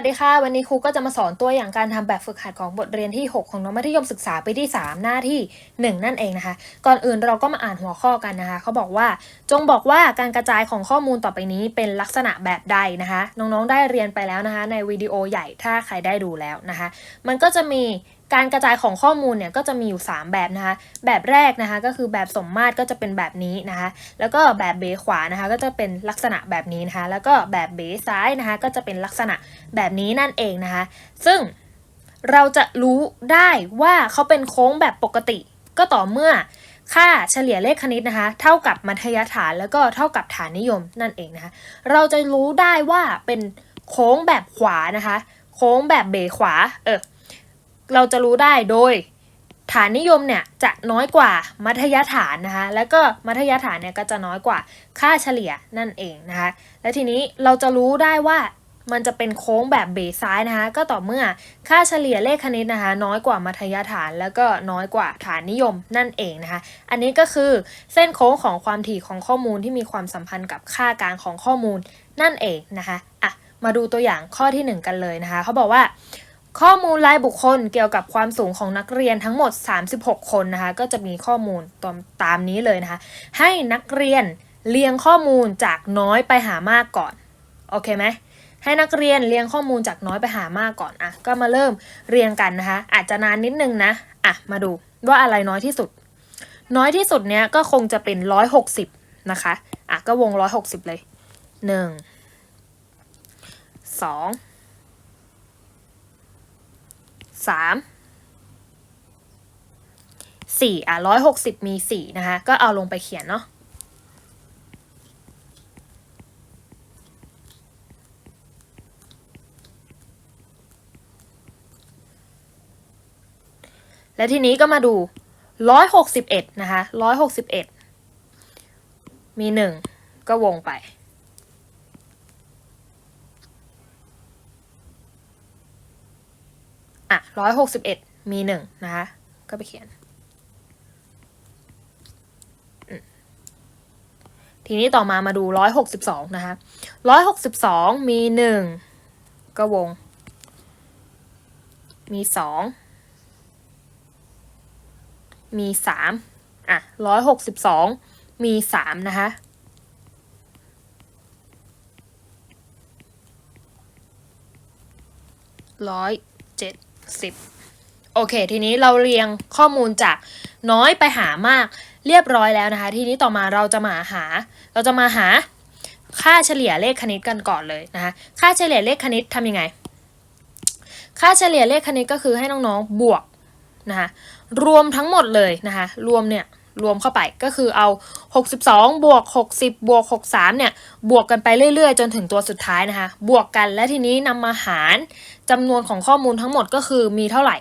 วัสดีค่ะ วันนี้ครูก็จะมาสอนตัวอย่างการทำแบบฝึกหัดของบทเรียนที่ 6 ของน้องมัธยมศึกษาปีที่ 3 หน้าที่ 1 นั่นเองนะคะ ก่อนอื่นเราก็มาอ่านหัวข้อกันนะคะ เขาบอกว่า จงบอกว่าการกระจายของข้อมูลต่อไปนี้เป็นลักษณะแบบใดนะคะ น้องๆได้เรียนไปแล้วนะคะ ในวิดีโอใหญ่ถ้าใครได้ดูแล้วนะคะ มันก็จะมี การกระจายของข้อมูลเนี่ยก็จะมีอยู่ 3 แบบนะคะ แบบแรกนะคะก็คือแบบสมมาตรก็จะเป็นแบบนี้นะคะ แล้วก็แบบเบขวานะคะก็จะเป็นลักษณะแบบนี้นะคะ แล้วก็แบบเบซ้ายนะคะก็จะเป็นลักษณะแบบนี้นั่นเองนะคะ ซึ่งเราจะรู้ได้ว่าเขาเป็นโค้งแบบปกติ ก็ต่อเมื่อค่าเฉลี่ยเลขคณิตนะคะ เท่ากับมัธยฐานแล้วก็เท่ากับฐานนิยมนั่นเองนะคะ เราจะรู้ได้ว่าเป็นโค้งแบบขวานะคะ โค้งแบบเบขวา เออ เราจะรู้ได้โดย ฐานนิยมเนี่ยจะน้อยกว่ามัธยฐานนะคะ แล้วก็มัธยฐานเนี่ยก็จะน้อยกว่าค่าเฉลี่ยนั่นเองนะคะ และทีนี้เราจะรู้ได้ว่ามันจะเป็นโค้งแบบเบสซ้ายนะคะ ก็ต่อเมื่อค่าเฉลี่ยเลขคณิตนะคะ น้อยกว่ามัธยฐานแล้วก็น้อยกว่าฐานนิยมนั่นเองนะคะ อันนี้ก็คือเส้นโค้งของความถี่ของข้อมูลที่มีความสัมพันธ์กับค่ากลางของข้อมูลนั่นเองนะคะอะมาดูตัวอย่างข้อที่หนึ่งกันเลยนะคะ เขาบอกว่า ข้อมูลรายบุคคลเกี่ยวกับความสูงของนักเรียนทั้งหมด 36 คนนะคะ ก็จะมีข้อมูลตามตามนี้เลยนะคะ ให้นักเรียนเรียงข้อมูลจากน้อยไปหามากก่อน โอเคไหมให้นักเรียนเรียงข้อมูลจากน้อยไปหามากก่อนอะก็มาเริ่มเรียงกันนะคะ อาจจะนานนิดนึงนะอะมาดูว่าอะไรน้อยที่สุด น้อยที่สุดเนี้ยก็คงจะเป็น 160 นะคะอะก็วง 160 เลย 1 2 สามสี่อะร้อยหกสิบมีสี่นะคะ ก็เอาลงไปเขียนเนาะและทีนี้ก็มาดูร้อยหกสิบเอ็ดนะคะร้อยหกสิบเอ็ดมีหนึ่งก็วงไป อะร้อยหกสิบเอ็ดมีหนึ่งนะคะ ก็ไปเขียน ทีนี้ต่อมามาดูร้อยหกสิบสองนะคะร้อยหกสิบสองมีหนึ่งก็วง มีสองมีสามอะร้อยหกสิบสองมีสามนะคะร้อยเจ็ด สิบโอเค ทีนี้เราเรียงข้อมูลจากน้อยไปหามากเรียบร้อยแล้วนะคะ ทีนี้ต่อมาเราจะมาหา เราจะมาหาค่าเฉลี่ยเลขคณิตกันก่อนเลยนะคะ ค่าเฉลี่ยเลขคณิตทำยังไง ค่าเฉลี่ยเลขคณิตก็คือให้น้องๆบวกนะคะรวมทั้งหมดเลยนะคะ รวมเนี่ยรวมเข้าไปก็คือเอา 62 บวก 60 บวก 63 เนี่ย บวกกันไปเรื่อยๆ จนถึงตัวสุดท้ายนะคะ บวกกันและทีนี้นำมาหาร จำนวนของข้อมูลทั้งหมดก็คือมีเท่าไหร่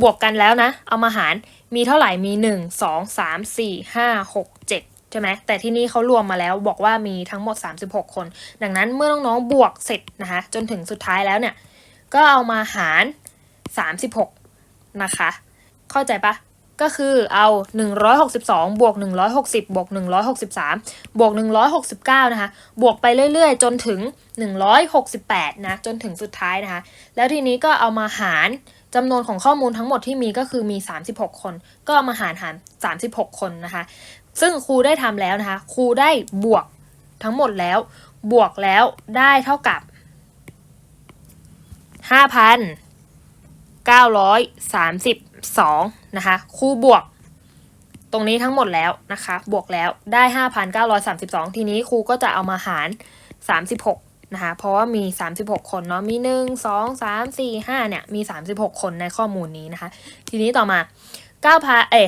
บวกกันแล้วนะ เอามาหารมีเท่าไหร่มี 1 2 3 4 5 6 7 ใช่ไหมแต่ที่นี่เขารวมมาแล้วบอกว่ามีทั้งหมด 36 คน ดังนั้นเมื่อน้องๆบวกเสร็จนะคะจนถึงสุดท้ายแล้วเนี่ย ก็เอามาหาร 36 นะคะ เข้าใจปะ ก็คือเอา 162 บวก 160 บวก 163 บวก 169 นะคะ บวกไปเรื่อยๆ จนถึง 168 นะ จนถึงสุดท้ายนะคะ แล้วทีนี้ก็เอามาหารจำนวนของข้อมูลทั้งหมดที่มีก็คือมี 36 คน ก็เอามาหารหาร 36 คนนะคะ ซึ่งครูได้ทำแล้วนะคะ ครูได้บวกทั้งหมดแล้ว บวกแล้วได้เท่ากับ 5,932นะคะครูบวก ตรงนี้ทั้งหมดแล้วนะคะบวกแล้วได้ 5,932 ทีนี้ครูก็จะเอามาหาร 36นะคะเพราะว่ามี 36 คนเนาะมี 1 2 3 4 5เนี่ยมี 36 คนในข้อมูลนี้นะคะทีนี้ต่อมา9,000เอ้ย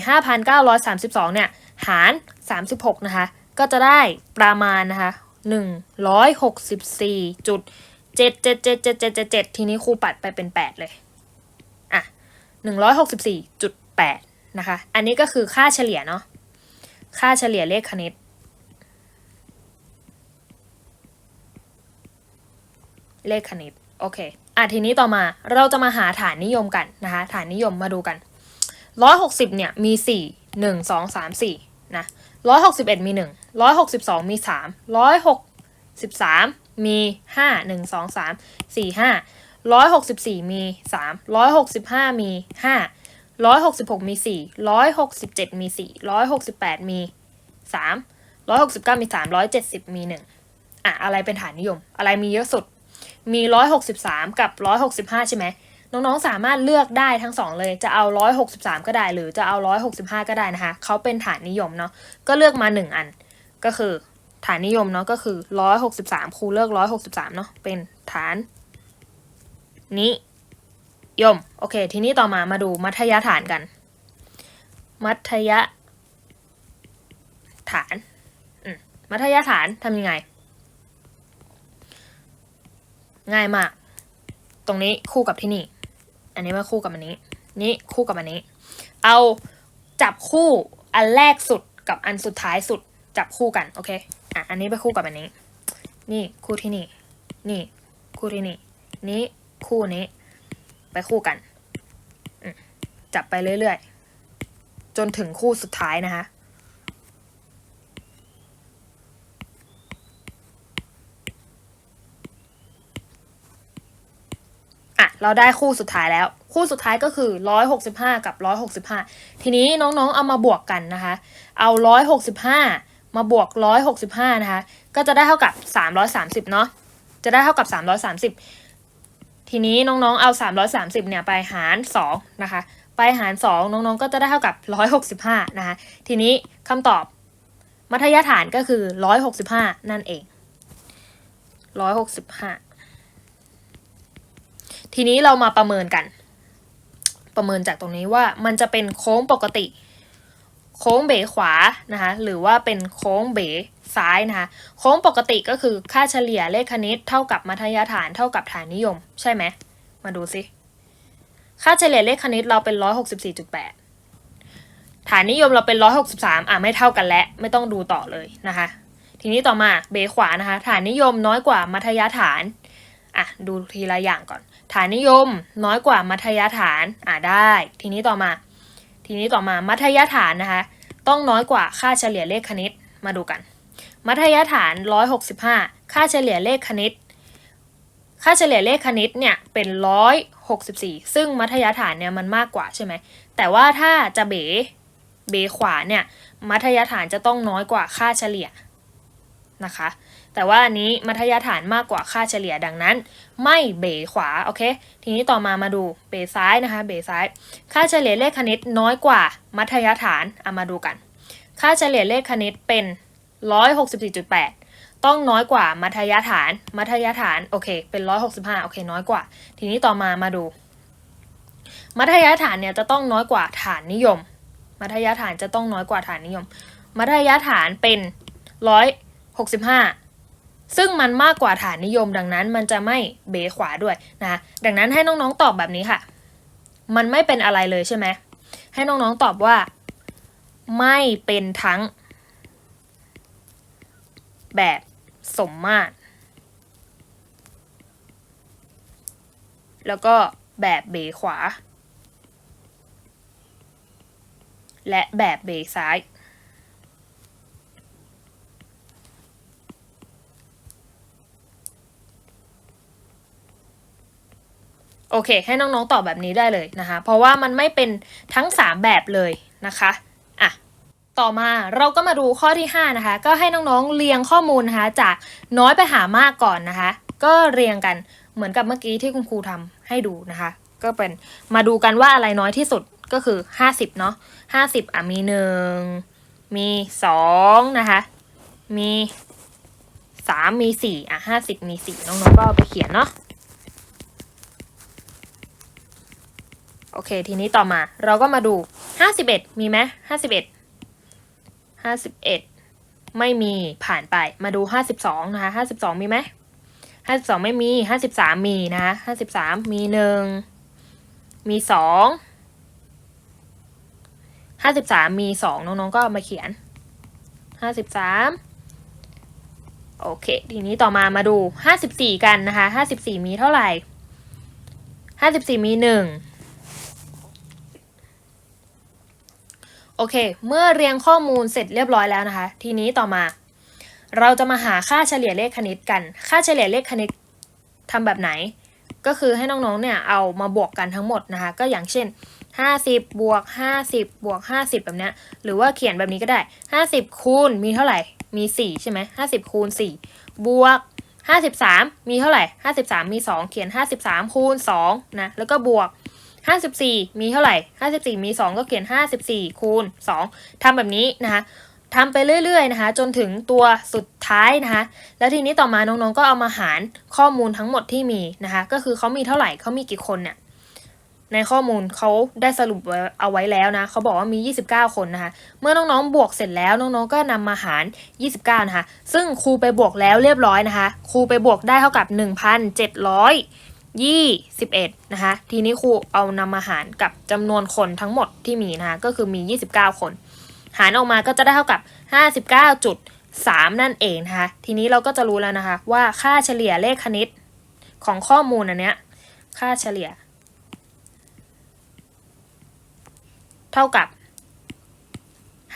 5,932เนี่ยหาร 36นะคะก็จะได้ประมาณนะคะ164จุดเจ็ดเจ็ดเจ็ดเจ็ดเจ็ดเจ็ดเจ็ดทีนี้ครูปัดไปเป็นแปดเลย 164.8 นะคะ อันนี้ก็คือค่าเฉลี่ยเนาะ ค่าเฉลี่ยเลขคณิต เลขคณิต โอเค อะทีนี้ต่อมาเราจะมาหาฐานนิยมกันนะคะ ฐานนิยมมาดูกัน 160 เนี่ยมี 4 1 2 3 4 นะร้อยหกสิบเอ็ดมีหนึ่งร้อยหกสิบสองมีสามร้อยหกสิบสามมีห้าหนึ่งสองสามสี่ห้า ร้อยหกสิบสี่มีสามร้อยหกสิบห้ามีห้าร้อยหกสิบหกมีสี่ร้อยหกสิบเจ็ดมีสี่ร้อยหกสิบแปดมีสามร้อยหกสิบเก้ามีสามร้อยเจ็ดสิบมีหนึ่งอะอะไรเป็นฐานนิยม อะไรมีเยอะสุด มีร้อยหกสิบสามกับร้อยหกสิบห้าใช่ไหมน้องๆสามารถเลือกได้ทั้งสองเลย จะเอา163ก็ได้ หรือจะเอา165ก็ได้นะคะ เขาเป็นฐานนิยมเนาะ ก็เลือกมา1อัน ก็คือฐานนิยมเนาะก็คือ163ครูเลือก163เนาะ เป็นฐาน นิยม โอเค ทีนี้ต่อมามาดูมัธยฐานกัน มัธยฐานมัธยฐานทำยังไง ง่ายมาก ตรงนี้คู่กับที่นี่ อันนี้มาคู่กับอันนี้ นี่คู่กับอันนี้ เอาจับคู่อันแรกสุดกับอันสุดท้ายสุดจับคู่กัน โอเค อะ อันนี้ไปคู่กับอันนี้ นี่คู่ที่นี่ นี่ คู่ที่นี่ นี้ คู่นี้ ไปคู่กัน จับไปเรื่อยๆ จนถึงคู่สุดท้ายนะคะอะเราได้คู่สุดท้ายแล้ว คู่สุดท้ายก็คือ 165 กับ 165 ทีนี้น้องๆ เอามาบวกกันนะคะ เอา 165 มาบวก 165 นะคะ ก็จะได้เท่ากับ 330 เนาะ จะได้เท่ากับ 330 ทีนี้น้องๆ เอา 330 เนี่ยไปหาร 2 นะคะ ไปหาร 2 น้องๆ ก็จะได้เท่ากับ 165 นะคะ ทีนี้คำตอบมัธยฐานก็คือ 165 นั่นเอง 165 ทีนี้เรามาประเมินกัน ประเมินจากตรงนี้ว่ามันจะเป็นโค้งปกติ โค้งเบขวานะคะ หรือว่าเป็นโค้งเบ ซ้ายนะคะโค้งปกติก็คือค่าเฉลี่ยเลขคณิตเท่ากับมัธยฐานเท่ากับฐานนิยม ใช่ไหมมาดูสิค่าเฉลี่ยเลขคณิตเราเป็น164.8ฐานนิยมเราเป็น163อะไม่เท่ากันและไม่ต้องดูต่อเลยนะคะ ทีนี้ต่อมาเบขวานะคะ ฐานนิยมน้อยกว่ามัธยฐานอะดูทีละอย่างก่อน ฐานนิยมน้อยกว่ามัธยฐานอะได้ ทีนี้ต่อมา ทีนี้ต่อมามัธยฐานนะคะ ต้องน้อยกว่าค่าเฉลี่ยเลขคณิตมาดูกัน มัธยฐาน 165 ค่าเฉลี่ยเลขคณิต ค่าเฉลี่ยเลขคณิตเนี่ยเป็น 164 ซึ่งมัธยฐานเนี่ยมันมากกว่าใช่ไหม แต่ว่าถ้าจะเบเบขวาเนี่ยมัธยฐานจะต้องน้อยกว่าค่าเฉลี่ยนะคะ แต่ว่าอันนี้มัธยฐานมากกว่าค่าเฉลี่ยดังนั้น ไม่เบขวาโอเค ทีนี้ต่อมามาดูเบซ้ายนะคะเบซ้าย ค่าเฉลี่ยเลขคณิตน้อยกว่ามัธยฐานเอามาดูกัน ค่าเฉลี่ยเลขคณิตเป็น 164.8 ต้องน้อยกว่ามัธยฐาน มัธยฐานโอเคเป็น 165 โอเค น้อยกว่า ทีนี้ต่อมามาดู มัธยฐานเนี่ยจะต้องน้อยกว่าฐานนิยม มัธยฐานจะต้องน้อยกว่าฐานนิยม มัธยฐานเป็น 165 ซึ่งมันมากกว่าฐานนิยม ดังนั้นมันจะไม่เบขวาด้วยนะดังนั้นให้น้องๆตอบแบบนี้ค่ะ มันไม่เป็นอะไรเลยใช่ไหมให้น้องๆตอบว่า ไม่เป็นทั้ง แบบสมมาตร แล้วก็แบบเบขวา และแบบเบซ้ายโอเค ให้น้องๆตอบแบบนี้ได้เลยนะคะ เพราะว่ามันไม่เป็นทั้ง 3 แบบเลยนะคะอะ ต่อมาเราก็มาดูข้อที่ 5 นะคะ ก็ให้น้องๆเรียงข้อมูลนะคะ จากน้อยไปหามากก่อนนะคะ ก็เรียงกันเหมือนกับเมื่อกี้ที่คุณครูทำให้ดูนะคะ ก็เป็นมาดูกันว่าอะไรน้อยที่สุดก็คือ 50เนาะ50 อะมี 1 มี 2 นะคะ มี 3 มี 4 อะ 50 มี 4 น้องๆก็ไปเขียนเนาะโอเค ทีนี้ต่อมาเราก็มาดู 51 มีไหม51 ห้าสิบเอ็ดไม่มีผ่านไปมาดูห้าสิบสองนะคะห้าสิบสองมีไหมห้าสิบสองไม่มีห้าสิบสามมีนะคะห้าสิบสามมีหนึ่งมีสองห้าสิบสามมีสองน้องๆก็มาเขียนห้าสิบสามโอเค ทีนี้ต่อมามาดูห้าสิบสี่กันนะคะห้าสิบสี่มีเท่าไหร่ห้าสิบสี่มีหนึ่ง โอเค เมื่อเรียงข้อมูลเสร็จเรียบร้อยแล้วนะคะ ทีนี้ต่อมา เราจะมาหาค่าเฉลี่ยเลขคณิตกัน ค่าเฉลี่ยเลขคณิตทำแบบไหน ก็คือให้น้องๆเนี่ยเอามาบวกกันทั้งหมดนะคะ ก็อย่างเช่น 50 บวก 50 บวก 50 แบบเนี้ย หรือว่าเขียนแบบนี้ก็ได้ 50 คูณมีเท่าไหร่ มี 4 ใช่ไหม50 คูณ 4 บวก 53 มีเท่าไหร่ 53 มี 2 เขียน 53 คูณ2นะ แล้วก็บวก 54 มีเท่าไหร่ 54 มี 2 ก็เขียน 54 คูณ 2ทำแบบนี้นะคะทำไปเรื่อยๆนะคะ จนถึงตัวสุดท้ายนะคะ แล้วทีนี้ต่อมาน้องๆก็เอามาหารข้อมูลทั้งหมดที่มีนะคะ ก็คือเขามีเท่าไหร่เขามีกี่คนเนี่ยในข้อมูลเขาได้สรุปเอาไว้แล้วนะเขาบอกว่ามี 29 คนนะคะ เมื่อน้องๆ บวกเสร็จแล้วน้องๆ ก็นำมาหาร 29 นะคะ ซึ่งครูไปบวกแล้วเรียบร้อยนะคะ ครูไปบวกได้เท่ากับ 1,721 นะคะ ทีนี้ครูเอานำมาหารกับจำนวนคนทั้งหมดที่มีนะคะ ก็คือมี 29 คน หารออกมาก็จะได้เท่ากับ 59.3 นั่นเองนะคะ ทีนี้เราก็จะรู้แล้วนะคะ ว่าค่าเฉลี่ยเลขคณิตของข้อมูลอันเนี้ย ค่าเฉลี่ย เท่ากับ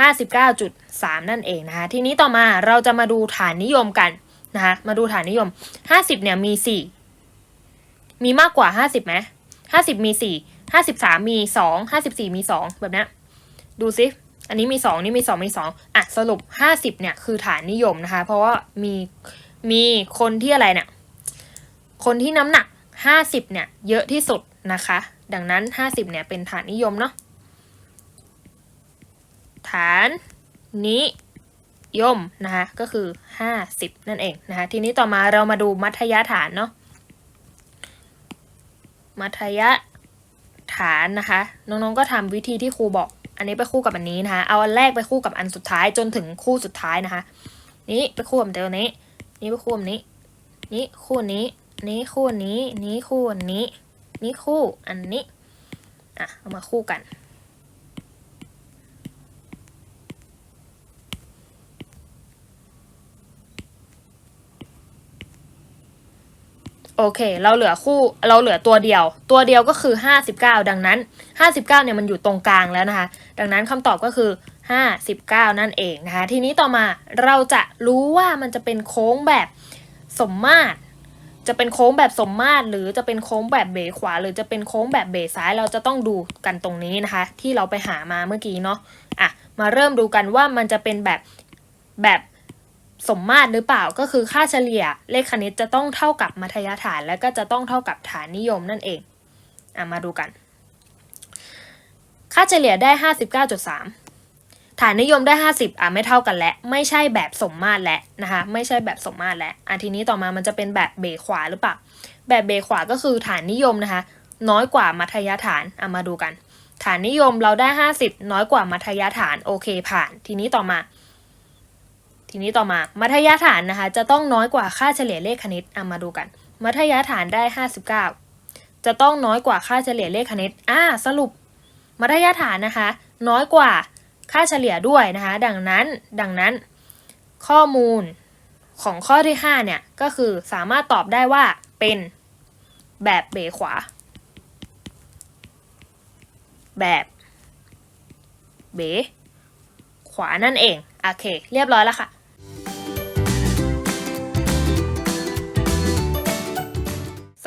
59.3 นั่นเองนะคะ ทีนี้ต่อมาเราจะมาดูฐานนิยมกันนะคะ มาดูฐานนิยม 50 เนี่ยมี 4 มีมากกว่า50ไหม50มี4 53มี2 54มี2แบบนี้ดูซิอันนี้มี2นี่มี2มี2อะสรุป50เนี่ยคือฐานนิยมนะคะ เพราะว่ามีมีคนที่อะไรเนี่ยคนที่น้ำหนัก50เนี่ยเยอะที่สุดนะคะ ดังนั้น50เนี่ยเป็นฐานนิยมเนาะฐานนิยมนะคะก็คือ 50 นั่นเองนะคะทีนี้ต่อมาเรามาดูมัธยฐานเนาะ มัธยฐานนะคะ น้องๆก็ทำวิธีที่ครูบอก อันนี้ไปคู่กับอันนี้นะคะ เอาอันแรกไปคู่กับอันสุดท้ายจนถึงคู่สุดท้ายนะคะ นี้ไปคู่กับตัวนี้ นี้ไปคู่กับนี้ นี้คู่นี้ นี้คู่นี้ นี้คู่นี้ นี้คู่อันนี้ อะ เอามาคู่กัน โอเค เราเหลือคู่เราเหลือตัวเดียว ตัวเดียวก็คือ 59 ดังนั้น 59เนี่ยมันอยู่ตรงกลางแล้วนะคะ ดังนั้นคำตอบก็คือ 59 นั่นเองนะคะ ทีนี้ต่อมาเราจะรู้ว่ามันจะเป็นโค้งแบบสมมาตร จะเป็นโค้งแบบสมมาตร หรือจะเป็นโค้งแบบเบขวา หรือจะเป็นโค้งแบบเบซ้ายเราจะต้องดูกันตรงนี้นะคะ ที่เราไปหามาเมื่อกี้เนาะอะมาเริ่มดูกันว่ามันจะเป็นแบบแบบ สมมาตรหรือเปล่าก็คือค่าเฉลี่ยเลขคณิตจะต้องเท่ากับมัธยฐาน และก็จะต้องเท่ากับฐานนิยมนั่นเองอะมาดูกัน ค่าเฉลี่ยได้ 59.3 ฐานนิยมได้ 50อะไม่เท่ากันและ ไม่ใช่แบบสมมาตรและนะคะไม่ใช่แบบสมมาตรและอะทีนี้ต่อมามันจะเป็นแบบเบขวาหรือเปล่าแบบเบขวาก็คือฐานนิยมนะคะ น้อยกว่ามัธยฐานอะมาดูกัน ฐานนิยมเราได้ 50 น้อยกว่ามัธยฐานโอเคผ่าน ทีนี้ต่อมา ทีนี้ต่อมา มัธยฐานนะคะ จะต้องน้อยกว่าค่าเฉลี่ยเลขคณิตอะมาดูกัน มัธยฐานได้ 59 จะต้องน้อยกว่าค่าเฉลี่ยเลขคณิตอ่าสรุป มัธยฐานนะคะ น้อยกว่าค่าเฉลี่ยด้วยนะคะ ดังนั้นดังนั้น ข้อมูลของข้อที่ 5 เนี่ย ก็คือสามารถตอบได้ว่าเป็นแบบเบขวา แบบเบขวานั่นเอง โอเค เรียบร้อยแล้วค่ะ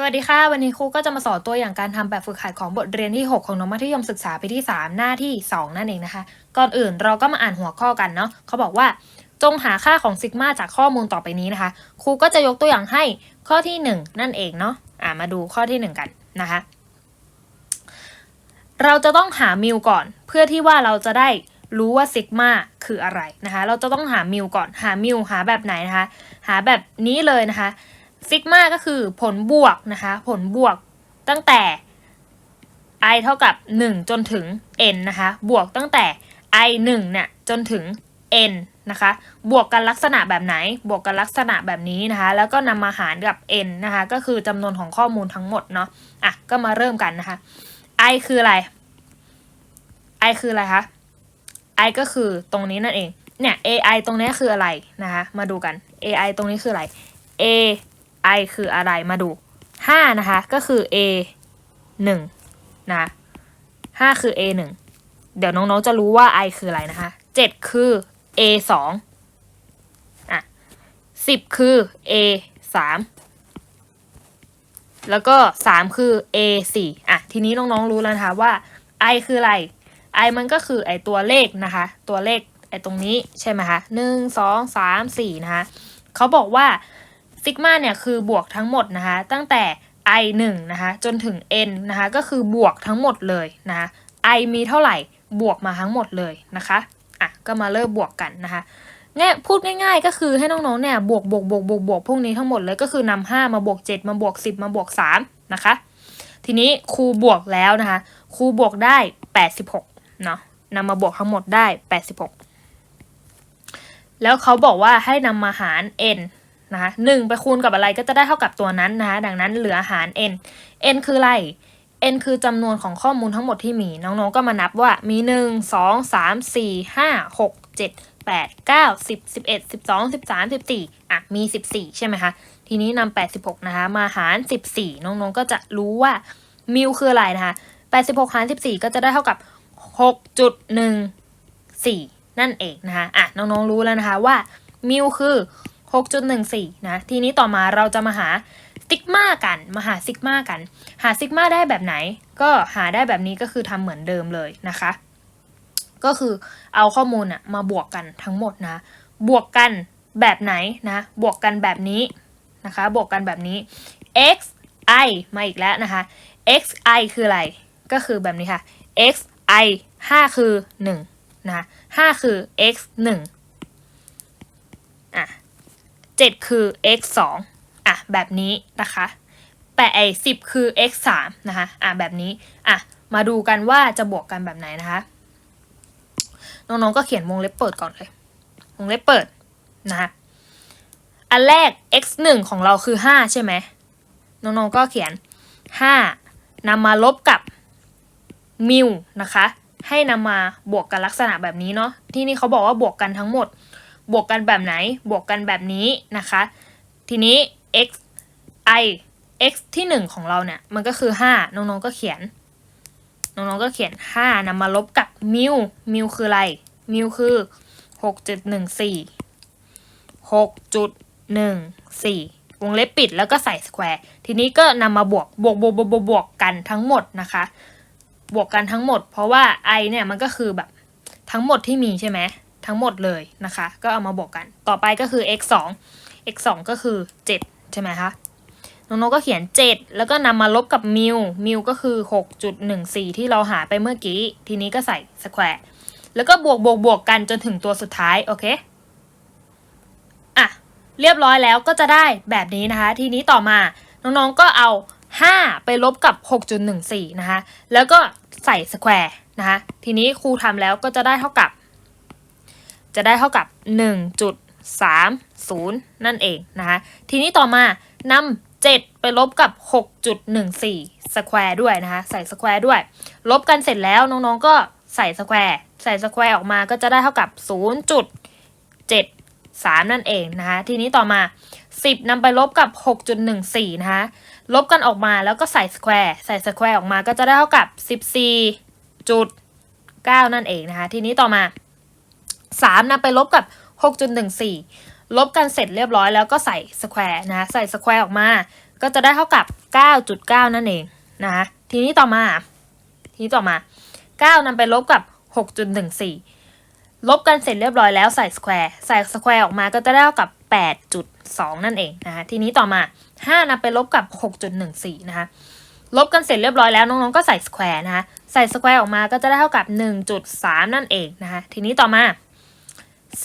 วัสดีค่ะ วันนี้ครูก็จะมาสอนตัวอย่างการทำแบบฝึกหัดของบทเรียนที่ 6 ของน้องมัธยมศึกษาปีที่ 3 หน้าที่ 2 นั่นเองนะคะ ก่อนอื่นเราก็มาอ่านหัวข้อกันเนาะเขาบอกว่า จงหาค่าของซิกมาจากข้อมูลต่อไปนี้นะคะครูก็จะยกตัวอย่างให้ข้อที่ 1 นั่นเองเนาะอ่ามาดูข้อที่ 1 กันนะคะ เราจะต้องหามิวก่อน เพื่อที่ว่าเราจะได้รู้ว่าซิกมาคืออะไรนะคะ เราจะต้องหามิวก่อนหามิวหาแบบไหนนะคะ หาแบบนี้เลยนะคะ ซิกมาก็คือผลบวกนะคะ ผลบวกตั้งแต่ i เท่ากับ 1 จนถึง n นะคะ บวกตั้งแต่ i 1เนี่ยจนถึง n นะคะ บวกกันลักษณะแบบไหน บวกกันลักษณะแบบนี้นะคะ แล้วก็นำมาหารกับ n นะคะ ก็คือจำนวนของข้อมูลทั้งหมดเนาะ อะ ก็มาเริ่มกันนะคะ i คืออะไร i คืออะไรคะ i ก็คือตรงนี้นั่นเอง เนี่ย ai ตรงนี้คืออะไรนะคะ มาดูกัน ai ตรงนี้คืออะไร a i คืออะไรมาดู 5 นะคะ ก็คือ a 1นะ5คือ a 1เดี๋ยวน้องๆจะรู้ว่า i คืออะไรนะคะ 7 คือ a 2อะ10 คือ a 3แล้วก็ 3 คือ a 4อะ ทีนี้น้องๆรู้แล้วนะคะว่า i คืออะไร i มันก็คือไอตัวเลขนะคะ ตัวเลขไอตรงนี้ใช่ไหมคะหนึ่งสองสามสี่นะคะเขาบอกว่า ซิกมาเนี่ยคือบวกทั้งหมดนะคะ ตั้งแต่ i 1นะคะจนถึง n นะคะก็คือบวกทั้งหมดเลยนะะ i มีเท่าไหร่บวกมาทั้งหมดเลยนะคะอะก็มาเริ่มบวกกันนะคะง่ายพูดง่ายๆ ก็คือให้น้องๆเนี่ยบวกบวกบวกบวกบวกพวกนี้ทั้งหมดเลยก็คือนำ5มาบวก 7 มาบวก 10 มาบวก3นะคะ ทีนี้ครูบวกแล้วนะคะครูบวกได้ 86เนาะนำมาบวกทั้งหมดได้ 86 แล้วเขาบอกว่าให้นำมาหาร n นะคะหนึ่งไปคูณกับอะไรก็จะได้เท่ากับตัวนั้นนะคะดังนั้นเหลือหาร n n คืออะไร n คือจำนวนของข้อมูลทั้งหมดที่มี น้องๆก็มานับว่ามี 1 2 3 4 5 6 7 8 9 10 11 12 13 14อะมี 14 ใช่ไหมคะทีนี้นำ86 นะคะ มาหาร 14 น้องๆก็จะรู้ว่ามิวคืออะไรนะคะ86 หาร 14 ก็จะได้เท่ากับ 6.14 นั่นเองนะคะอะน้องๆรู้แล้วนะคะว่ามิวคือ 6.14 นะ ทีนี้ต่อมาเราจะมาหาซิกมากัน มาหาซิกมากัน หาซิกมาได้แบบไหน ก็หาได้แบบนี้ก็คือทำเหมือนเดิมเลยนะคะ ก็คือเอาข้อมูลอะมาบวกกันทั้งหมดนะ บวกกันแบบไหนนะ บวกกันแบบนี้นะคะ บวกกันแบบนี้ x i มาอีกแล้วนะคะ x i คืออะไร ก็คือแบบนี้ค่ะ x i 5 คือ 1 นะ5คือ x 1อะ 7 คือ x 2อะแบบนี้นะคะแปดไอ้สิบคือ x 3นะคะอะแบบนี้อะมาดูกันว่าจะบวกกันแบบไหนนะคะ น้องๆก็เขียนวงเล็บเปิดก่อนเลยวงเล็บเปิดนะคะอันแรก x 1ของเราคือ 5 ใช่ไหมน้องๆก็เขียน 5นำมาลบกับมิวนะคะ ให้นำมาบวกกันลักษณะแบบนี้เนาะที่นี่เขาบอกว่าบวกกันทั้งหมด บวกกันแบบไหน บวกกันแบบนี้นะคะ ทีนี้ x i x ที่ 1 ของเราเนี่ยมันก็คือ 5 น้องๆก็เขียน น้องๆก็เขียน 5นำมาลบกับมิวมิวคืออะไร มิวคือ 6.14 6.14 วงเล็บปิดแล้วก็ใส่สแควร์ ทีนี้ก็นำมาบวก บวกบวกบวกบวกบวกกันทั้งหมดนะคะ บวกกันทั้งหมด เพราะว่า i เนี่ยมันก็คือแบบทั้งหมดที่มีใช่ไหม ทั้งหมดเลยนะคะ ก็เอามาบวกกัน ต่อไปก็คือ x 2 x 2ก็คือ 7 ใช่ไหมคะน้องๆก็เขียน 7 แล้วก็นำมาลบกับมิวมิวก็คือ 6.14 ที่เราหาไปเมื่อกี้ ทีนี้ก็ใส่สแควร์แล้วก็บวกบวกบวกกันจนถึงตัวสุดท้าย โอเคอะเรียบร้อยแล้วก็จะได้แบบนี้นะคะ ทีนี้ต่อมาน้องๆก็เอา 5 ไปลบกับ 6.14 นะคะ แล้วก็ใส่สแควร์นะคะ ทีนี้ครูทำแล้วก็จะได้เท่ากับ จะได้เท่ากับ 1.30 นั่นเองนะคะทีนี้ต่อมานำ7 ไปลบกับ 6.14 สแควร์ด้วยนะคะใส่สแควร์ด้วย ลบกันเสร็จแล้วน้องๆก็ใส่สแควร์ใส่สแควร์ออกมาก็จะได้เท่ากับ 0.73 นั่นเองนะคะทีนี้ต่อมา 10นำไปลบกับ 6.14 นะคะลบกันออกมาแล้วก็ใส่สแควร์ใส่สแควร์ออกมาก็จะได้เท่ากับ 14.9 นั่นเองนะคะทีนี้ต่อมา 3นำไปลบกับ 6.14 ลบกันเสร็จเรียบร้อยแล้วก็ใส่สแควร์นะใส่สแควร์ออกมา ก็จะได้เท่ากับ 9.9 นั่นเองนะคะทีนี้ต่อมา ทีนี้ต่อมา 9นำไปลบกับ 6.14 ลบกันเสร็จเรียบร้อยแล้วใส่สแควร์ใส่สแควร์ออกมาก็จะได้เท่ากับ 8.2 นั่นเองนะคะทีนี้ต่อมา 5นำไปลบกับ 6.14 นะคะลบกันเสร็จเรียบร้อยแล้วน้องๆก็ใส่สแควร์นะคะใส่สแควร์ออกมาก็จะได้เท่ากับ 1.3 นั่นเองนะคะทีนี้ต่อมา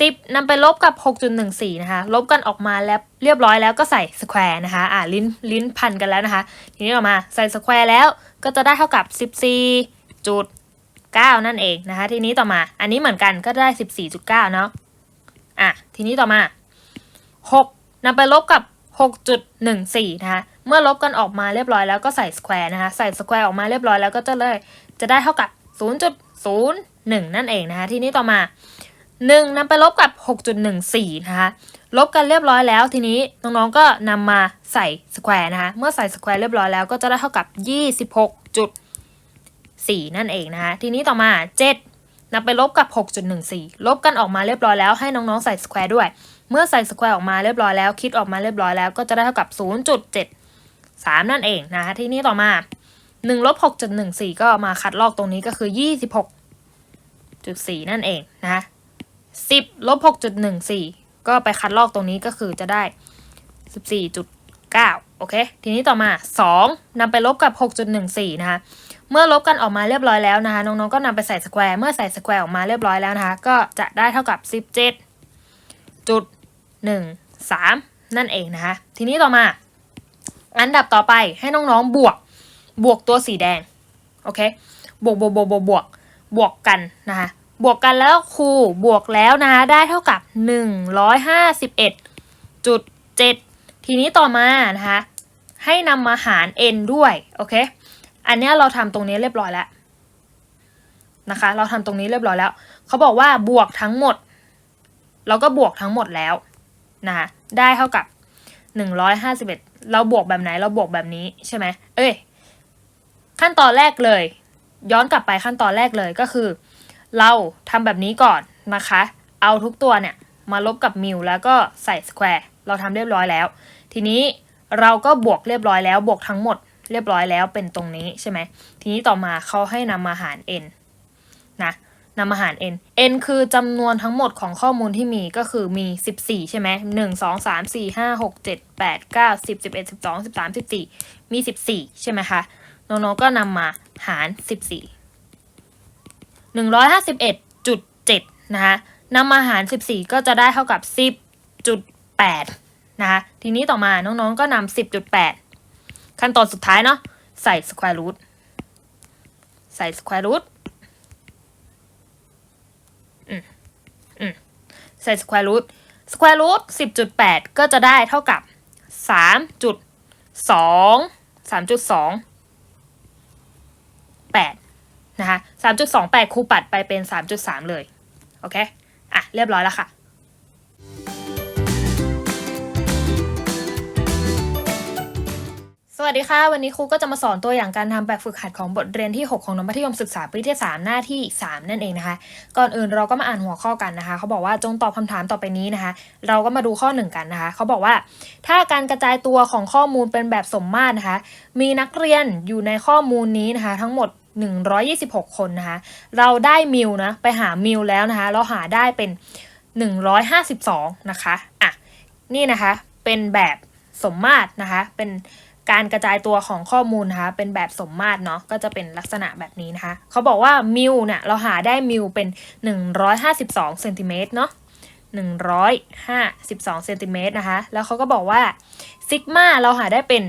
10นำไปลบกับ 6.14 นะคะ ลบกันออกมาแล้วเรียบร้อยแล้วก็ใส่สแควร์นะคะ อ่าลิ้นลิ้นพันกันแล้วนะคะ ทีนี้ออกมาใส่สแควร์แล้วก็จะได้เท่ากับ 14.9 นั่นเองนะคะ ทีนี้ต่อมา อันนี้เหมือนกันก็ได้ 14.9 เนาะ อะ ทีนี้ต่อมา 6นำไปลบกับ 6.14 นะคะ เมื่อลบกันออกมาเรียบร้อยแล้วก็ใส่สแควร์นะคะ ใส่สแควร์ออกมาเรียบร้อยแล้วก็จะเลยจะได้เท่ากับ 0.01 นั่นเองนะคะ ทีนี้ต่อมา 1นำไปลบกับ 6.14 นะคะ ลบกันเรียบร้อยแล้วทีนี้น้องๆก็นำมาใส่สแควร์นะคะ เมื่อใส่สแควร์เรียบร้อยแล้วก็จะได้เท่ากับ 26.4 นั่นเองนะคะ ทีนี้ต่อมา 7นำไปลบกับ 6.14 ลบกันออกมาเรียบร้อยแล้วให้น้องๆใส่สแควร์ด้วย เมื่อใส่สแควร์ออกมาเรียบร้อยแล้ว คิดออกมาเรียบร้อยแล้วก็จะได้เท่ากับ 0.7 3 นั่นเองนะคะทีนี้ต่อมา1ลบ6.14 ก็มาคัดลอกตรงนี้ก็คือ 26.4 นั่นเองนะคะ 10ลบ6.14 ก็ไปคัดลอกตรงนี้ก็คือจะได้ 14.9 โอเค ทีนี้ต่อมา 2นำไปลบกับ 6.14 นะคะ เมื่อลบกันออกมาเรียบร้อยแล้วนะคะ น้องๆ ก็นำไปใส่สแควร์ เมื่อใส่สแควร์ออกมาเรียบร้อยแล้วนะคะ ก็จะได้เท่ากับ 17จุด13 นั่นเองนะคะ ทีนี้ต่อมา อันดับต่อไปให้น้องๆ บวก บวกตัวสีแดง โอเค บวกบวกบวกบวกบวกบวกกันนะคะ บวกกันแล้วคูบวกแล้วนะคะได้เท่ากับ 151.7 ทีนี้ต่อมานะคะให้นำมาหาร n ด้วยโอเคอันนี้เราทำตรงนี้เรียบร้อยแล้วนะคะ เราทำตรงนี้เรียบร้อยแล้ว เขาบอกว่าบวกทั้งหมด เราก็บวกทั้งหมดแล้วนะคะได้เท่ากับ 151 เราบวกแบบไหนเราบวกแบบนี้ใช่ไหมเอ้ยขั้นตอนแรกเลย ย้อนกลับไปขั้นตอนแรกเลยก็คือ เราทำแบบนี้ก่อนนะคะ เอาทุกตัวเนี่ยมาลบกับมิวแล้วก็ใส่สแควร์เราทำเรียบร้อยแล้ว ทีนี้เราก็บวกเรียบร้อยแล้ว บวกทั้งหมดเรียบร้อยแล้วเป็นตรงนี้ใช่ไหม ทีนี้ต่อมาเขาให้นำมาหาร n นะนำมาหาร n n คือจำนวนทั้งหมดของข้อมูลที่มีก็คือมี 14 ใช่ไหม1 2 3 4 5 6 7 8 9 10 11 12 13 14มี 14 ใช่ไหมคะน้องๆก็นำมาหาร 14 151.7 นะคะนำมาหาร 14 ก็จะได้เท่ากับ 10.8 นะคะทีนี้ต่อมาน้องๆก็นำ10.8 ขั้นตอนสุดท้ายเนาะใส่สแควร์รูทใส่สแควร์รูทใส่สแควร์รูทสแควร์รูท10.8ก็จะได้เท่ากับ3.2 3.2 8 นะคะ3.28 คูปัดไปเป็น 3.3 เลย โอเค อะ เรียบร้อยแล้วค่ะสวัสดีค่ะ วันนี้ครูก็จะมาสอนตัวอย่างการทำแบบฝึกหัดของบทเรียนที่ 6 ของน้องมัธยมศึกษาปีที่ 3 หน้าที่ 3 นั่นเองนะคะ ก่อนอื่นเราก็มาอ่านหัวข้อกันนะคะ เขาบอกว่าจงตอบคำถามต่อไปนี้นะคะ เราก็มาดูข้อ 1 กันนะคะ เขาบอกว่า ถ้าการกระจายตัวของข้อมูลเป็นแบบสมมาตรนะคะ มีนักเรียนอยู่ในข้อมูลนี้นะคะ ทั้งหมด 126 คนนะคะ เราได้มิวนะ ไปหามิวแล้วนะคะ เราหาได้เป็น 152 นะคะ อะ นี่นะคะ เป็นแบบสมมาตรนะคะ เป็นการกระจายตัวของข้อมูลนะคะ เป็นแบบสมมาตรเนาะ ก็จะเป็นลักษณะแบบนี้นะคะ เขาบอกว่ามิวเนี่ย เราหาได้มิวเป็น 152เซนติเมตรเนาะ152เซนติเมตรนะคะ แล้วเขาก็บอกว่าซิกมาเราหาได้เป็น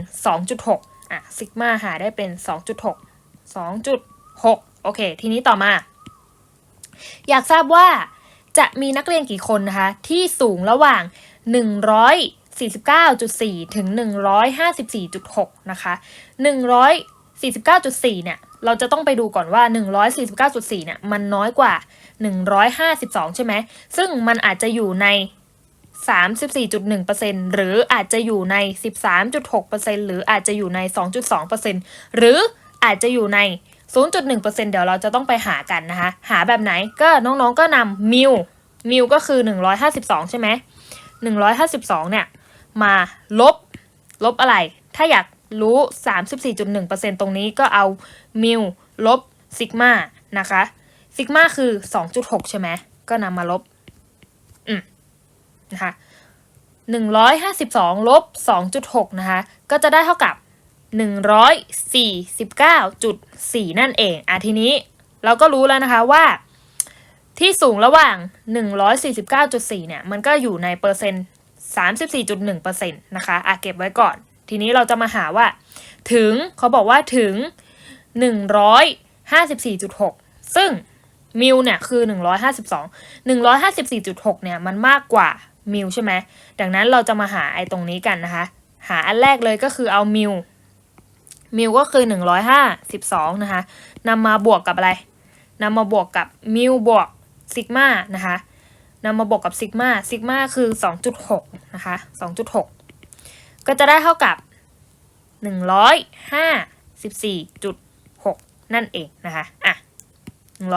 2.6 อะ ซิกมาหาได้เป็น 2.6 2.6 โอเค ทีนี้ต่อมา อยากทราบว่าจะมีนักเรียนกี่คนนะคะ ที่สูงระหว่าง 149.4 ถึง 154.6 นะคะ 149.4 เนี่ย เราจะต้องไปดูก่อนว่า 149.4 เนี่ย มันน้อยกว่า 152 ใช่ไหม ซึ่งมันอาจจะอยู่ใน 34.1%หรืออาจจะอยู่ใน 13.6%หรืออาจจะอยู่ใน 2.2%หรือ อาจจะอยู่ใน 0.1%เดี๋ยวเราจะต้องไปหากันนะคะ หาแบบไหนก็น้องๆก็นำมิวมิวก็คือ 152 ใช่ไหม152 เนี่ย มาลบ ลบอะไร ถ้าอยากรู้ 34.1%ตรงนี้ก็เอามิวลบซิกมานะคะซิกมาคือ 2.6 ใช่ไหมก็นำมาลบ อืม นะคะ152 ลบ 2.6 นะคะ ก็จะได้เท่ากับ 149.4 นั่นเองอะทีนี้เราก็รู้แล้วนะคะว่า ที่สูงระหว่าง 149.4 เนี่ย มันก็อยู่ในเปอร์เซ็นต์34.1%นะคะอะเก็บไว้ก่อน ทีนี้เราจะมาหาว่า ถึงเขาบอกว่าถึง 154.6 ซึ่งมิวเนี่ยคือ 152 154.6 เนี่ยมันมากกว่ามิวใช่ไหม ดังนั้นเราจะมาหาไอ้ตรงนี้กันนะคะ หาอันแรกเลยก็คือเอามิว มิวก็คือ 152 นะคะนำมาบวกกับอะไรนำมาบวกกับมิวบวกซิกมานะคะนำมาบวกกับซิกมาซิกมาคือ 2.6 นะคะ 2.6 ก็จะได้เท่ากับ 154.6 นั่นเองนะคะอะ154.6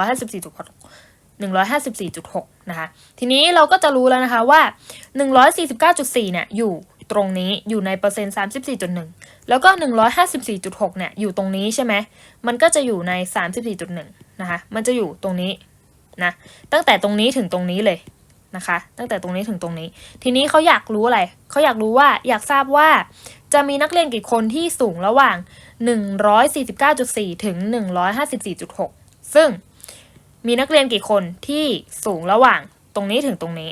154.6 นะคะ ทีนี้เราก็จะรู้แล้วนะคะว่า 149.4 เนี่ยอยู่ ตรงนี้อยู่ในเปอร์เซ็นต์34.1 แล้วก็ 154.6 เนี่ยอยู่ตรงนี้ใช่ไหม มันก็จะอยู่ใน 34.1 นะคะ มันจะอยู่ตรงนี้นะ ตั้งแต่ตรงนี้ถึงตรงนี้เลยนะคะ ตั้งแต่ตรงนี้ถึงตรงนี้ ทีนี้เขาอยากรู้อะไร เขาอยากรู้ว่าอยากทราบว่าจะมีนักเรียนกี่คนที่สูงระหว่าง 149.4 ถึง 154.6 ซึ่งมีนักเรียนกี่คนที่สูงระหว่างตรงนี้ถึงตรงนี้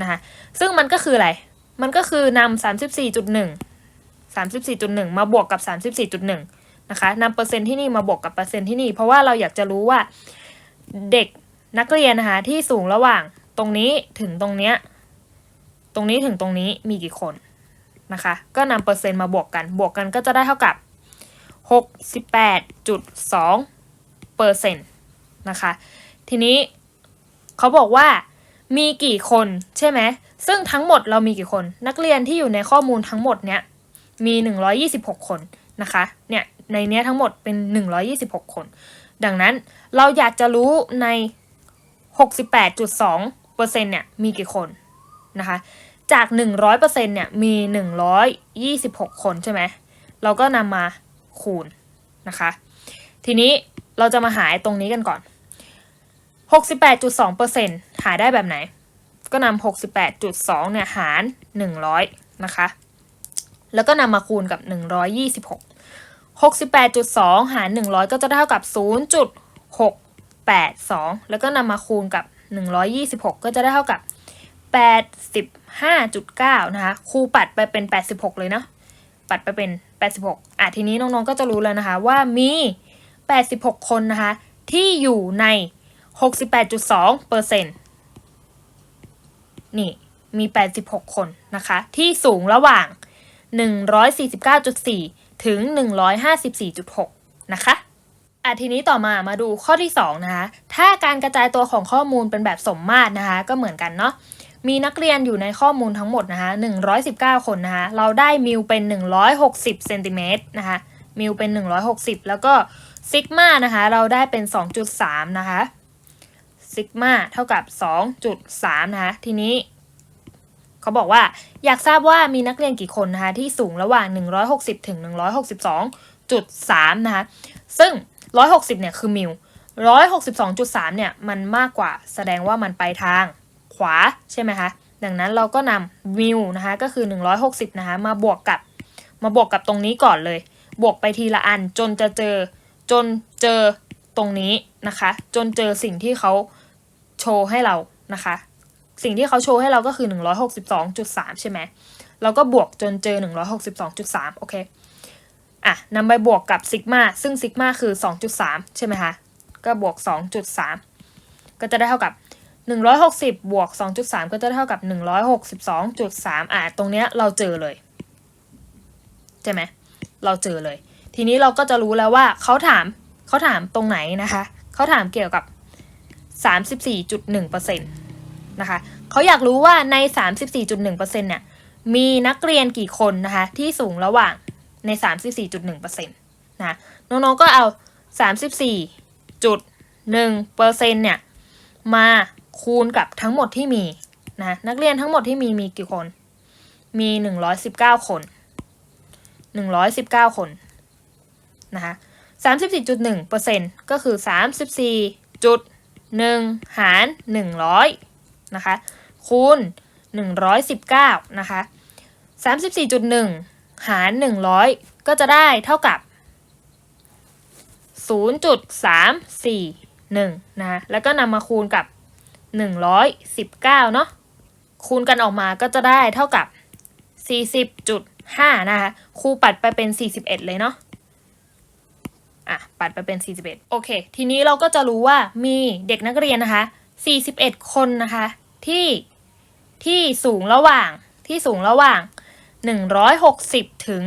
นะคะ ซึ่งมันก็คืออะไร มันก็คือนำ34.1 34.1มสิบสี่จุดหนึ่งมาบวกกับ34.1นะคะนำเปอร์เซ็นต์ที่นี่มาบวกกับเปอร์เซ็นต์ที่นี่ เพราะว่าเราอยากจะรู้ว่าเด็กนักเรียนนะคะที่สูงระหว่างตรงนี้ถึงตรงเนี้ยตรงนี้ถึงตรงนี้มีกี่คนนะคะ ก็นำเปอร์เซ็นต์มาบวกกัน บวกกันก็จะได้เท่ากับ 68.2เปอร์เซ็นต์นะคะ ทีนี้เขาบอกว่ามีกี่คนใช่ไหม ซึ่งทั้งหมดเรามีกี่คน นักเรียนที่อยู่ในข้อมูลทั้งหมดเนี้ยมี 126 คนนะคะเนี่ยในเนี้ยทั้งหมดเป็น 126 คน ดังนั้นเราอยากจะรู้ใน 68.2%เนี่ยมีกี่คนนะคะจาก 100%เนี่ยมี 126 คนใช่ไหมเราก็นำมาคูณนะคะทีนี้เราจะมาหาตรงนี้กันก่อน 68.2%หาได้แบบไหน ก็นำ68.2เนี่ยหาร100นะคะ แล้วก็นำมาคูณกับ126 68.2หาร100ก็จะได้เท่ากับ0.682แล้วก็นำมาคูณกับ126ก็จะได้เท่ากับ85.9นะคะ คูปัดไปเป็น86เลยเนาะ ปัดไปเป็น86อะทีนี้น้องๆก็จะรู้แล้วนะคะว่ามี86คนนะคะที่อยู่ใน68.2เปอร์เซ็นต์ นี่มี 86 คนนะคะ ที่สูงระหว่าง 149.4 ถึง 154.6 นะคะอะทีนี้ต่อมามาดูข้อที่ 2 นะคะ ถ้าการกระจายตัวของข้อมูลเป็นแบบสมมาตรนะคะ ก็เหมือนกันเนาะมีนักเรียนอยู่ในข้อมูลทั้งหมดนะคะ119 คนนะคะ เราได้มิวเป็น 160เซนติเมตรนะคะมิวเป็น 160 แล้วก็ซิกมานะคะ เราได้เป็น 2.3 นะคะ ซิกมาเท่ากับ 2.3 นะคะ ทีนี้เขาบอกว่าอยากทราบว่ามีนักเรียนกี่คนนะคะ ที่สูงระหว่าง 160 ถึง 162.3 นะคะ ซึ่ง 160 เนี่ยคือมิว162.3 เนี่ยมันมากกว่าแสดงว่ามันไปทางขวาใช่ไหมคะ ดังนั้นเราก็นำมิวนะคะก็คือ 160 นะคะมาบวกกับมาบวกกับตรงนี้ก่อนเลย บวกไปทีละอันจนจะเจอจนเจอตรงนี้นะคะ จนเจอสิ่งที่เขา โชว์ให้เรานะคะ สิ่งที่เขาโชว์ให้เราก็คือ 162.3 ใช่ไหมเราก็บวกจนเจอ 162.3 โอเค อะนำไปบวกกับซิกมาซึ่งซิกมาคือ 2.3 ใช่ไหมคะ ก็บวก 2.3 ก็จะได้เท่ากับ 160 บวก 2.3 ก็จะได้เท่ากับ 162.3 อะ ตรงเนี้ยเราเจอเลย ใช่ไหม เราเจอเลย ทีนี้เราก็จะรู้แล้วว่าเขาถามเขาถามตรงไหนนะคะ เขาถามเกี่ยวกับ 34.1%นะคะเขาอยากรู้ว่าใน 34.1%เนี่ยมีนักเรียนกี่คนนะคะที่สูงระหว่างใน 34.1%นะน้องๆก็เอา 34.1%เนี่ยมาคูณกับทั้งหมดที่มีนะนักเรียนทั้งหมดที่มีมีกี่คน มี 119 คน 119 คนนะคะ34.1%ก็คือ 34.1 1 หาร 100นะคะคูณ 119นะคะ34.1 หาร 100 ก็จะได้เท่ากับ 0.341นะะแล้วก็นำมาคูณกับ 119เนาะคูณกันออกมาก็จะได้เท่ากับ 40.5 นะคะ คูปัดไปเป็น 41 เลยเนาะ อะปัดไปเป็น 41 โอเค ทีนี้เราก็จะรู้ว่ามีเด็กนักเรียนนะคะ 41 คนนะคะ ที่ที่สูงระหว่างที่สูงระหว่าง 160 ถึง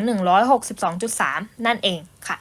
162.3 นั่นเองค่ะ